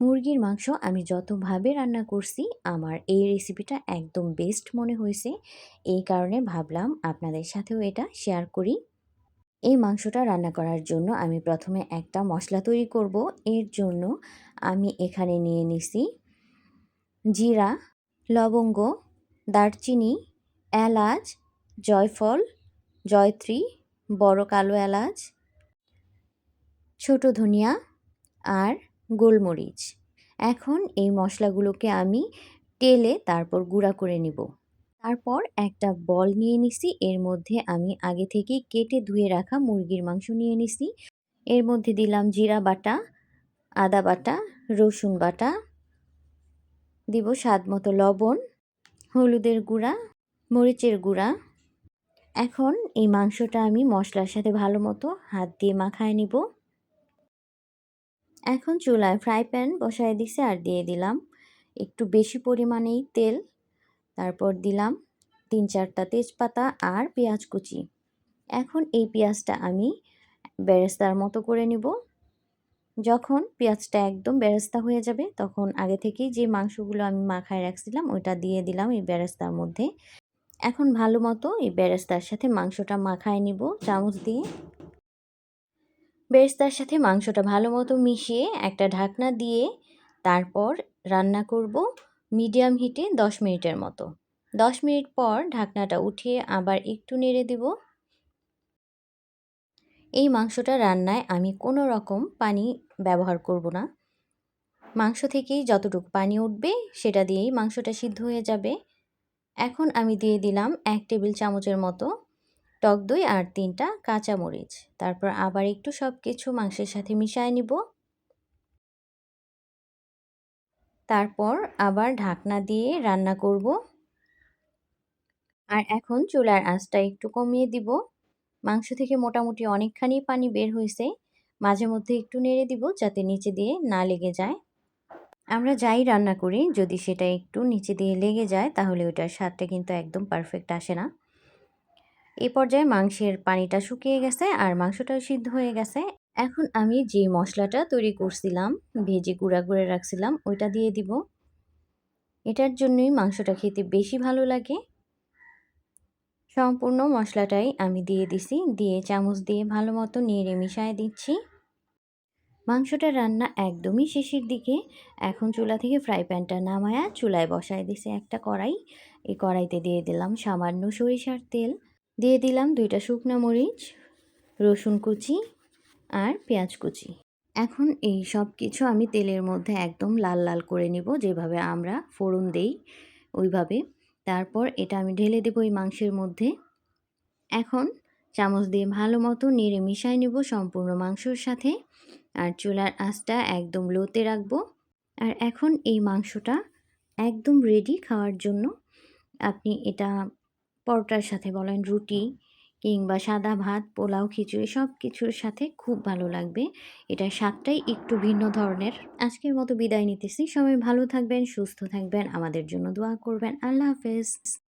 মুরগির মাংস আমি যতভাবে রান্না করছি, আমার এই রেসিপিটা একদম বেস্ট মনে হয়েছে। এই কারণে ভাবলাম আপনাদের সাথেও এটা শেয়ার করি। এই মাংসটা রান্না করার জন্য আমি প্রথমে একটা মশলা তৈরি করব। এর জন্য আমি এখানে নিয়ে নিছি জিরা, লবঙ্গ, দারচিনি, এলাচ, জয়ফল, জয়ত্রী, বড় কালো এলাচ, ছোট ধনিয়া আর গোলমরিচ। এখন এই মশলাগুলোকে আমি তেলে তারপর গুঁড়া করে নিব। তারপর একটা বল নিয়ে নিছি, এর মধ্যে আমি আগে থেকে কেটে ধুয়ে রাখা মুরগির মাংস নিয়ে নিছি। এর মধ্যে দিলাম জিরা বাটা, আদা বাটা, রসুন বাটা, দিব স্বাদ মতো লবণ, হলুদের গুঁড়া, মরিচের গুঁড়া। এখন এই মাংসটা আমি মশলার সাথে ভালো মতো হাত দিয়ে মাখায় নিব। এখন চুলায় ফ্রাই প্যান বসায় দিছে আর দিয়ে দিলাম। একটু বেশি পরিমাণেই তেল, তারপর দিলাম তিন চারটা তেজপাতা আর পেঁয়াজ কুচি। এখন এই পেঁয়াজটা আমি বেরেস্তার মতো করে নিব। যখন পেঁয়াজটা একদম বেরেস্তা হয়ে যাবে, তখন আগে থেকেই যে মাংসগুলো আমি মাখায় রাখছিলাম, ওইটা দিয়ে দিলাম এই বেরেস্তার মধ্যে। এখন ভালো মতো এই বেরেস্তার সাথে মাংসটা মাখায় নিব, চামচ দিয়ে। বেরেস্তার সাথে মাংসটা ভালো মতো মিশিয়ে একটা ঢাকনা দিয়ে তারপর রান্না করব মিডিয়াম হিটে দশ মিনিটের মতো। দশ মিনিট পর ঢাকনাটা উঠিয়ে আবার একটু নেড়ে দেব। এই মাংসটা রান্নায় আমি কোনো রকম পানি ব্যবহার করব না। মাংস থেকেই যতটুকু পানি উঠবে সেটা দিয়েই মাংসটা সিদ্ধ হয়ে যাবে। এখন আমি দিয়ে দিলাম এক টেবিল চামচের মতো টক দই আর তিনটা কাঁচামরিচ। তারপর আবার একটু সব কিছু মাংসের সাথে মিশায় নিব। তারপর আবার ঢাকনা দিয়ে রান্না করব। আর এখন চুলার আঁচটা একটু কমিয়ে দিব। মাংস থেকে মোটামুটি অনেকখানি পানি বের হয়েছে মাঝে মধ্যে একটু নেড়ে দিব যাতে নিচে দিয়ে না লেগে যায়। আমরা যাই রান্না করি, যদি সেটা একটু নিচে দিয়ে লেগে যায়, তাহলে ওটার স্বাদটা কিন্তু একদম পারফেক্ট আসে না। এই পর্যায়ে মাংসের পানিটা শুকিয়ে গেছে আর মাংসটাও সিদ্ধ হয়ে গেছে। এখন আমি যে মশলাটা তৈরি করছিলাম, ভেজে গুঁড়া করে রাখছিলাম, ওইটা দিয়ে দিব। এটার জন্যই মাংসটা খেতে বেশি ভালো লাগে। সম্পূর্ণ মশলাটাই আমি দিয়ে দিছি, দিয়ে চামচ দিয়ে ভালো মতো নেড়ে মিশায় দিচ্ছি। মাংসটা রান্না একদমই শেষের দিকে। এখন চুলা থেকে ফ্রাই প্যানটা নামায়া চুলায় বসায় দিছে একটা কড়াই। এই কড়াইতে দিয়ে দিলাম সামান্য সরিষার তেল। দিয়ে দিলাম দুইটা শুকনো মরিচ, রসুন কুচি আর পেঁয়াজ কুচি। এখন এই সব কিছু আমি তেলের মধ্যে একদম লাল লাল করে নিব, যেভাবে আমরা ফোড়ন দেই ওইভাবে। তারপর এটা আমি ঢেলে দেবো এই মাংসের মধ্যে। এখন চামচ দিয়ে ভালো মতো নেড়ে মিশাই নেব সম্পূর্ণ মাংসর সাথে। আর চুলার আঁচটা একদম লোতে রাখব। আর এখন এই মাংসটা একদম রেডি খাওয়ার জন্য। আপনি এটা পরোটার সাথে বলেন রুটি কিংবা সাদা ভাত, পোলাও, খিচুড়ি সব কিছুর সাথে খুব ভালো লাগবে। এটার স্বাদটাই একটু ভিন্ন ধরনের। আজকের মতো বিদায় নিতেছি। সবাই ভালো থাকবেন, সুস্থ থাকবেন। আমাদের জন্য দোয়া করবেন। আল্লাহ হাফেজ।